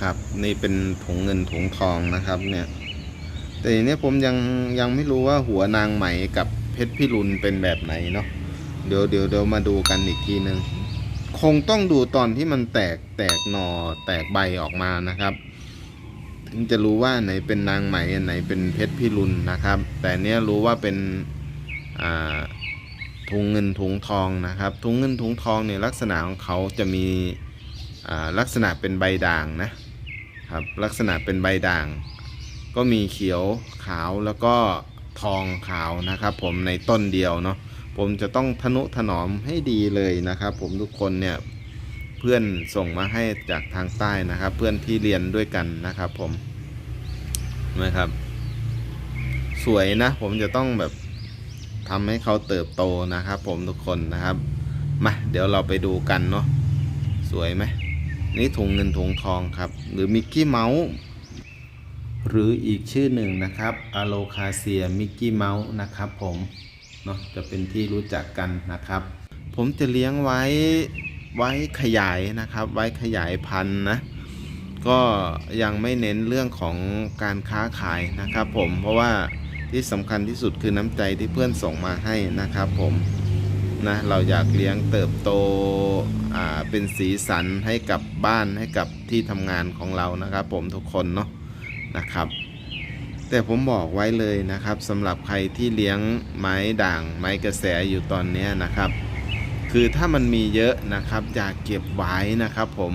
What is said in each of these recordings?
นะครับ นี่เป็นถุงเงินถุงทองนะครับเนี่ย แต่ทีเนี้ยผมยังยังไม่รู้ว่าหัวนางไหมกับเพชรพิรุณเป็นแบบไหนเนาะเดี๋ยวเดี๋ยวเดี๋ยวมาดูกันอีกทีหนึ่งคงต้องดูตอนที่มันแตกแตกหนอแตกใบออกมานะครับ ถึงจะรู้ว่าไหนเป็นนางไหมอันไหนเป็นเพชรพิรุณนะครับ แต่เนี้ยรู้ว่าเป็นอ่าถุงเงินถุงทองนะครับถุงเงินถุงทองเนี่ยลักษณะของเขาจะมีลักษณะเป็นใบด่างนะ ครับลักษณะเป็นใบด่าง ก็มีเขียวขาวแล้วก็ทองขาวนะครับ ผมในต้นเดียวเนาะผมจะต้องทนุถนอมให้ดีเลยนะครับ ผมทุกคนเนี่ยเพื่อนส่งมาให้จากทางใต้นะครับ เพื่อนที่เรียนด้วยกันนะครับ ผมนะครับ สวยนะ ผมจะต้องแบบทำให้เขาเติบโตนะครับ ผมทุกคนนะครับมาเดี๋ยวเราไปดูกันเนาะสวยไหม นี่ถุงเงินถุงทองครับ หรือมิกกี้เมาส์หรืออีกชื่อหนึ่งนะครับอะโลคาเซียมิกกี้เมาส์นะครับผมเนาะจะเป็นที่รู้จักกันนะครับ ผมจะเลี้ยงไว้ไว้ขยายนะครับ ไว้ขยายพันธุ์นะก็ยังไม่เน้นเรื่องของการค้าขายนะครับผมเพราะว่าที่สำคัญที่สุดคือน้ำใจที่เพื่อนส่งมาให้นะครับผม นะเราอยากเลี้ยงเติบโตเป็นสีสันให้กับบ้านให้กับที่ทำงานของเรานะครับ ผมทุกคนเนาะนะครับ แต่ผมบอกไว้เลยนะครับสำหรับใครที่เลี้ยงไม้ด่างไม้กระแสอยู่ตอนนี้นะครับ คือถ้ามันมีเยอะนะครับอย่าเก็บไว้นะครับ ผม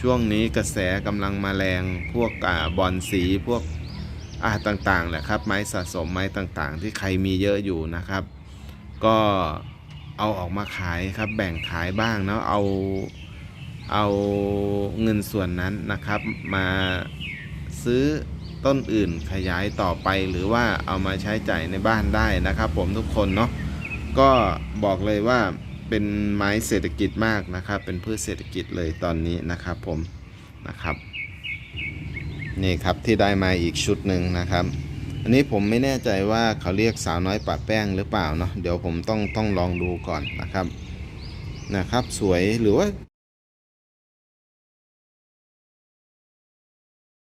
ช่วงนี้กระแสกำลังมาแรงพวกอบอลสีพวกอาต่างๆแหละครับ ไม้สะสมไม้ต่างๆ ที่ใครมีเยอะอยู่นะครับ ก็ เอาออกมาขายครับ แบ่งขายบ้างเนาะเอาเอาเงินส่วนนั้นนะครับ มาซื้อต้นอื่นขยายต่อไปหรือว่าเอามาใช้จ่ายในบ้านได้นะครับ ผมทุกคนเนาะก็บอกเลยว่าเป็นไม้เศรษฐกิจมากนะครับ เป็นพืชเศรษฐกิจเลยตอนนี้นะครับ ผมนะครับ นี่ครับที่ได้มาอีกชุดหนึ่งนะครับ อันนี้ผมไม่แน่ใจว่าเขาเรียกสาวน้อยปัดแป้งหรือเปล่าเนาะเดี๋ยวผมต้องต้องลองดูก่อนนะครับนะครับ สวยหรือว่า